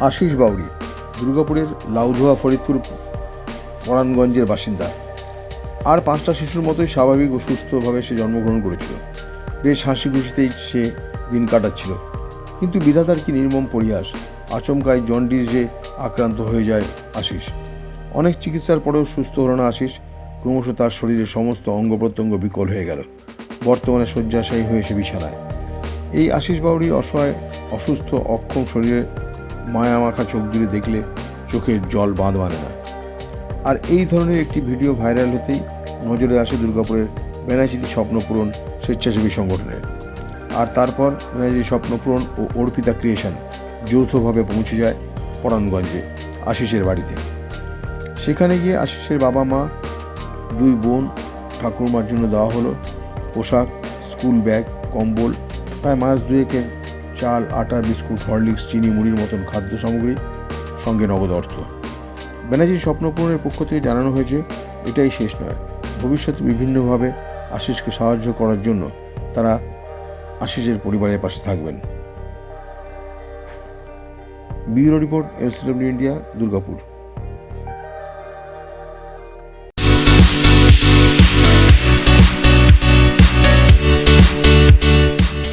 আশিস বাউরি দুর্গাপুরের লাউধোয়া ফরিদপুর পরাণগঞ্জের বাসিন্দা। আর পাঁচটা শিশুর মতোই স্বাভাবিক ও সুস্থভাবে সে জন্মগ্রহণ করেছিল। বেশ হাসি খুশিতেই সে দিন কাটাচ্ছিল। কিন্তু বিধাতার কি নির্মম পরিহাস আচমকায় জন্ডিসে আক্রান্ত হয়ে যায় আশিস। অনেক চিকিৎসার পরেও সুস্থ হল না আশিস, ক্রমশ তার শরীরের সমস্ত অঙ্গ প্রত্যঙ্গ বিকল হয়ে গেল। বর্তমানে শয্যাশায়ী হয়েছে বিছানায়। এই আশিস বাউরির অসহায়, অসুস্থ, অক্ষম শরীরে মায়ামাখা চোখ জুড়ে দেখলে চোখের জল বাঁধ মানে না। আর এই ধরনের একটি ভিডিও ভাইরাল হতেই নজরে আসে দুর্গাপুরের ব্যানার্জিটি স্বপ্নপূরণ স্বেচ্ছাসেবী সংগঠনের। আর তারপর ব্যানার্জি স্বপ্নপূরণ ও অর্পিতা ক্রিয়েশন যৌথভাবে পৌঁছে যায় পরাণগঞ্জে আশিসের বাড়িতে। সেখানে গিয়ে আশিসের বাবা মা, দুই বোন, ঠাকুরমার জন্য দেওয়া হলো পোশাক, স্কুল ব্যাগ, কম্বল, প্রায় মাস দুয়েকের চাল, আটা, বিস্কুট, হরলিক্স, চিনি, মুড়ির মতন খাদ্য সামগ্রী সঙ্গে নগদ অর্থ। ব্যানার্জির স্বপ্নপূরণের পক্ষ থেকে জানানো হয়েছে, এটাই শেষ নয়। ভবিষ্যতে বিভিন্নভাবে আশিসকে সাহায্য করার জন্য তারা আশিসের পরিবারের পাশে থাকবেন। Bureau report, LCW India, Durgapur.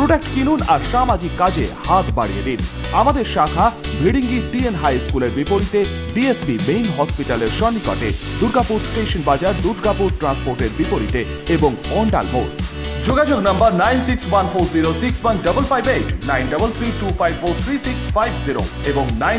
Product কিনুন আর সামাজিক কাজে হাত বাড়িয়ে দিন। আমাদের শাখা ভিডিঙ্গি টিএন হাই স্কুলের বিপরীতে ডিএসপি মেইন হসপিটালের সন্নিকটে দুর্গাপুর স্টেশন বাজার, দুর্গাপুর ট্রান্সপোর্টের বিপরীতে এবং অন্ডাল মোড়। যোগাযোগ নাম্বার নাইন সিক্স নাইন এবং নাইন